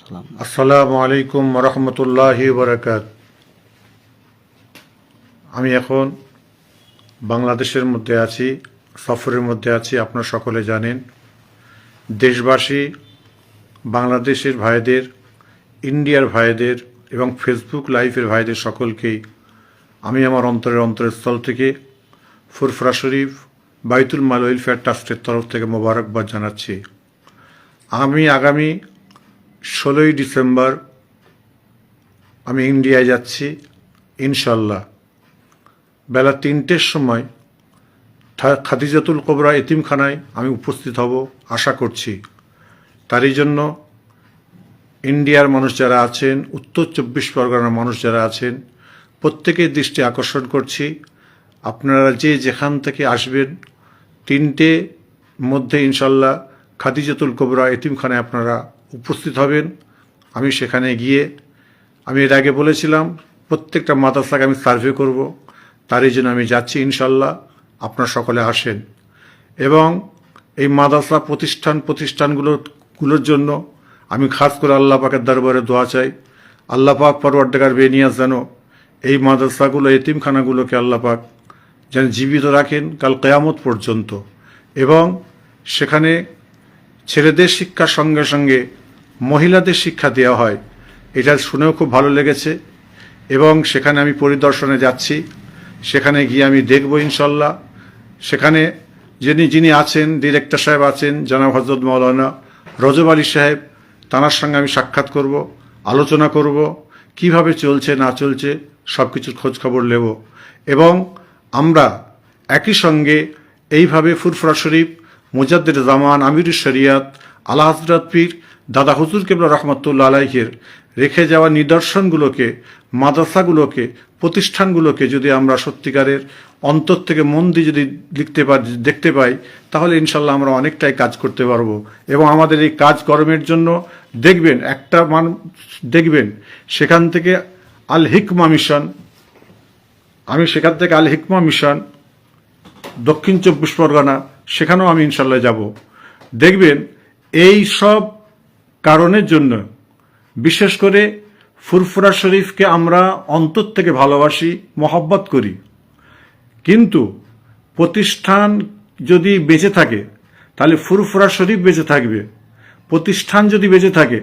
সালাম। আসসালামু আলাইকুম রহমতুল্লাহি বরকাত আমি এখন বাংলাদেশের মধ্যে আছি, সফরের মধ্যে আছি, আপনারা সকলে জানেন। দেশবাসী, বাংলাদেশের ভাইদের, ইন্ডিয়ার ভাইদের এবং ফেসবুক লাইভের ভাইদের সকলকেই আমি আমার অন্তরের অন্তরস্থল থেকে ফুরফরা শরীফ, বাইতুল মাল ওয়েলফেয়ার ট্রাস্টের তরফ থেকে মোবারকবাদ জানাচ্ছি। আমি আগামী ষোলোই ডিসেম্বর আমি ইন্ডিয়ায় যাচ্ছি, ইনশাল্লাহ। বেলা তিনটের সময় খাদিজাতুল কোবরা এতিমখানায় আমি উপস্থিত হব, আশা করছি। তারই জন্য ইন্ডিয়ার মানুষ যারা আছেন, উত্তর চব্বিশ পরগনার মানুষ যারা আছেন, প্রত্যেকের দৃষ্টি আকর্ষণ করছি। আপনারা যে যেখান থেকে আসবেন, তিনটে মধ্যে ইনশাল্লাহ খাদিজাতুল কোবরা এতিমখানায় আপনারা উপস্থিত হবেন। আমি সেখানে গিয়ে, আমি এর আগে বলেছিলাম, প্রত্যেকটা মাদ্রাসাকে আমি সার্ভে করব। তারই জন্য আমি যাচ্ছি ইনশাল্লাহ আপনারা সকলে আসেন। এবং এই মাদ্রাসা প্রতিষ্ঠান, প্রতিষ্ঠানগুলোর গুলোর জন্য আমি খাস করে আল্লাহ পাকের দরবারে দোয়া চাই। আল্লাহ পাক পরওয়ার্ডেগার বেনিয়াস যেন এই মাদ্রাসাগুলো, এতিমখানাগুলোকে আল্লাহ পাক যেন জীবিত রাখেন কাল কেয়ামত পর্যন্ত। এবং সেখানে ছেলেদের শিক্ষার সঙ্গে সঙ্গে মহিলাদের শিক্ষা দেওয়া হয়। এটা শুনেও খুব ভালো লেগেছে। এবং সেখানে আমি পরিদর্শনে যাচ্ছি। সেখানে গিয়ে আমি দেখব ইনশাল্লাহ। সেখানে যিনি যিনি আছেন, ডিরেক্টর সাহেব আছেন, জনাব হজরত মৌলানা রজব আলী সাহেব, তাঁর সঙ্গে আমি সাক্ষাৎ করব, আলোচনা করব, কীভাবে চলছে, না চলছে সব কিছুর খোঁজ খবর নেব। এবং আমরা একই সঙ্গে এইভাবে ফুরফুরা শরীফ মুজাদ্দের জামান আমিরুল শরিয়াত আল্লাহ হজরত পীর দাদা হুজুর কেবলা রহমতুল্লা আলাইহের রেখে যাওয়া নিদর্শনগুলোকে, মাদ্রাসাগুলোকে, প্রতিষ্ঠানগুলোকে যদি আমরা সত্যিকারের অন্তর থেকে মন দিয়ে যদি লিখতে পারি, দেখতে পাই, তাহলে ইনশাল্লাহ আমরা অনেকটাই কাজ করতে পারব। এবং আমাদের এই কাজ কর্মের জন্য দেখবেন, একটা মান, দেখবেন, সেখান থেকে আল হিকমা মিশন, আমি সেখান থেকে আল হিকমা মিশন, দক্ষিণ চব্বিশ পরগনা, সেখানেও আমি ইনশাল্লাহ যাব। দেখবেন, এই সব কারণের জন্য, বিশেষ করে ফুরফুরা শরীফকে আমরা অন্তর থেকে ভালোবাসি, মহব্বত করি। কিন্তু প্রতিষ্ঠান যদি বেঁচে থাকে, তাহলে ফুরফুরা শরীফ বেঁচে থাকবে, প্রতিষ্ঠান যদি বেঁচে থাকে,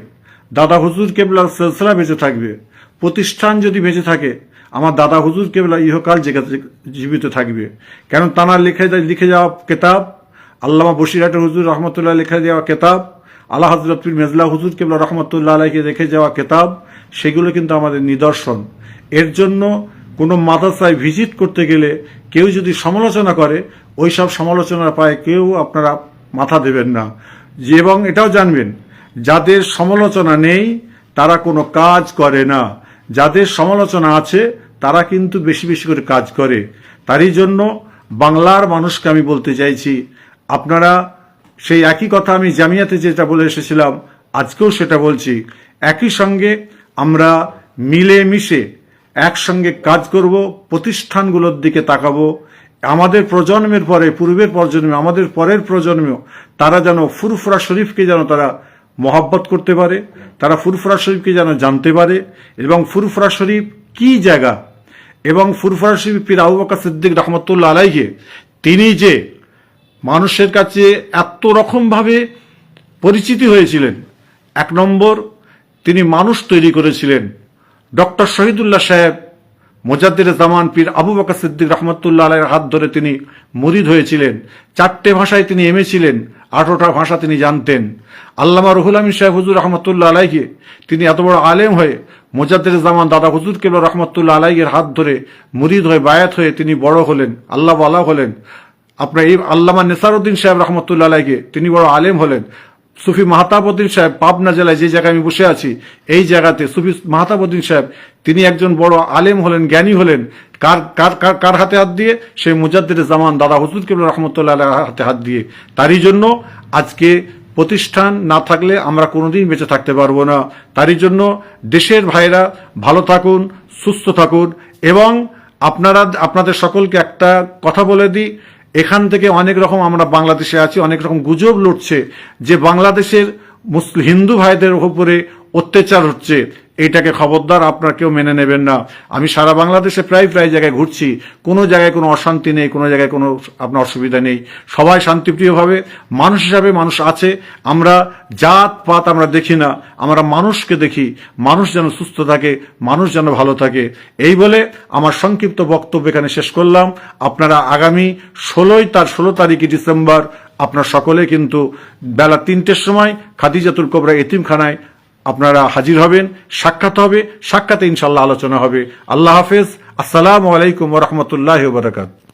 দাদা হুজুর কেবলার সিলসিলা বেঁচে থাকবে, প্রতিষ্ঠান যদি বেঁচে থাকে, আমার দাদা হুজুর কেবলা ইহকাল জীবিত থাকবে। কেন তাঁর লিখে লিখে যাওয়া কেতাব, আল্লামা বসিরহাটের হুজুর রহমতুল্লাহ লিখে যাওয়া কেতাব আল্লাহ হজরত মেজলা হুজুর কেবলা রহমতুল্লাহ আলাইকে রেখে যাওয়া কেতাব, সেগুলো কিন্তু আমাদের নিদর্শন। এর জন্য কোনো মাদ্রাসায় ভিজিট করতে গেলে কেউ যদি সমালোচনা করে, ওই সব সমালোচনার পায়ে কেউ আপনারা মাথা দেবেন না। যে এবং এটাও জানবেন, যাদের সমালোচনা নেই, তারা কোনো কাজ করে না। যাদের সমালোচনা আছে, তারা কিন্তু বেশি বেশি করে কাজ করে। তারই জন্য বাংলার মানুষকে আমি বলতে চাইছি, আপনারা সেই একই কথা আমি জামিয়াতে যেটা বলে এসেছিলাম, আজকেও সেটা বলছি। একই সঙ্গে আমরা মিলে মিশে একসঙ্গে কাজ করব, প্রতিষ্ঠানগুলোর দিকে তাকাবো। আমাদের প্রজন্মের পরে, পূর্বের প্রজন্মে, আমাদের পরের প্রজন্মেও তারা যেন ফুরফুরা শরীফকে যেন তারা মহাব্বত করতে পারে, তারা ফুরফুরা শরীফকে যেন জানতে পারে এবং ফুরফুরা শরীফ কি জায়গা? এবং ফুরফুরা শরীফ পীর আবু সিদ্দিক রহমতুল্লাহ আলাইকে তিনি যে মানুষের কাছে এত রকমভাবে পরিচিতি হয়েছিলেন। এক নম্বর, তিনি মানুষ তৈরি করেছিলেন। ডক্টর শহীদুল্লাহ সাহেব, মোজাদ্দের জামান পীর আবু বকর সিদ্দিক রহমতুল্লাহ আলাইয়ের হাত ধরে তিনি মুরিদ হয়েছিলেন। চারটে ভাষায় তিনি এমেছিলেন, আঠারোটা ভাষা তিনি জানতেন। আল্লামা রহুল আমিন সাহেব হুজুর রহমতুল্লাহ আলাইকে তিনি এত বড় আলেম হয়ে মোজাদ্দের জামান দাদা হুজুর কেবল রহমতুল্লাহ আলাইয়ের হাত ধরে মুরিদ হয়ে বায়াত হয়ে তিনি বড় হলেন, আল্লাহ আলা হলেন। আপনার এই আল্লামা নেসারুদ্দিন সাহেব রহমতুল্লাহ আলাইকে তিনি বড় আলেম হলেন। সুফি মাহতাবুদ্দিন সাহেব পাবনা জেলায় যে জায়গায় আমি বসে আছি, এই জায়গাতে সুফি মাহতাবুদ্দিন সাহেব, তিনি একজন বড় আলেম হলেন, জ্ঞানী হলেন। কার কার কার হাতে হাত দিয়ে? সেই মুজাদ্দের জামান দাদা হুজুর কেবল রহমতুল্লাহ হাতে হাত দিয়ে। তারই জন্য আজকে প্রতিষ্ঠান না থাকলে আমরা কোনোদিন বেঁচে থাকতে পারব না। তারই জন্য দেশের ভাইরা ভালো থাকুন, সুস্থ থাকুন এবং আপনারা, আপনাদের সকলকে একটা কথা বলে দিই এখান থেকে অনেক রকম আমরা বাংলাদেশে আছি, অনেক রকম গুজব লড়ছে যে বাংলাদেশের হিন্দু ভাইদের উপরে অত্যাচার হচ্ছে। এইটাকে খবরদার আপনারা কেউ মেনে নেবেন না। আমি সারা বাংলাদেশে প্রায় প্রায় জায়গায় ঘুরছি। কোনো জায়গায় কোনো অশান্তি নেই, কোনো জায়গায় কোনো আপনার অসুবিধা নেই। সবাই শান্তিপ্রিয়ভাবে, মানুষ হিসাবে মানুষ আছে। আমরা জাত, পাত আমরা দেখি না। আমরা মানুষকে দেখি। মানুষ যেন সুস্থ থাকে, মানুষ যেন ভালো থাকে। এই বলে আমার সংক্ষিপ্ত বক্তব্য এখানে শেষ করলাম। আপনারা আগামী ষোলোই তার, ষোলো তারিখে ডিসেম্বর আপনার সকলে কিন্তু বেলা তিনটের সময় খাদিজাতুল কোবরা এতিমখানায় আপনারা হাজির হবেন, সাক্ষাৎ হবে, সাক্ষাতে ইনশাল্লাহ আলোচনা হবে। আল্লাহ হাফেজ। আসসালামু আলাইকুম রহমতুল্লাহ বারকাত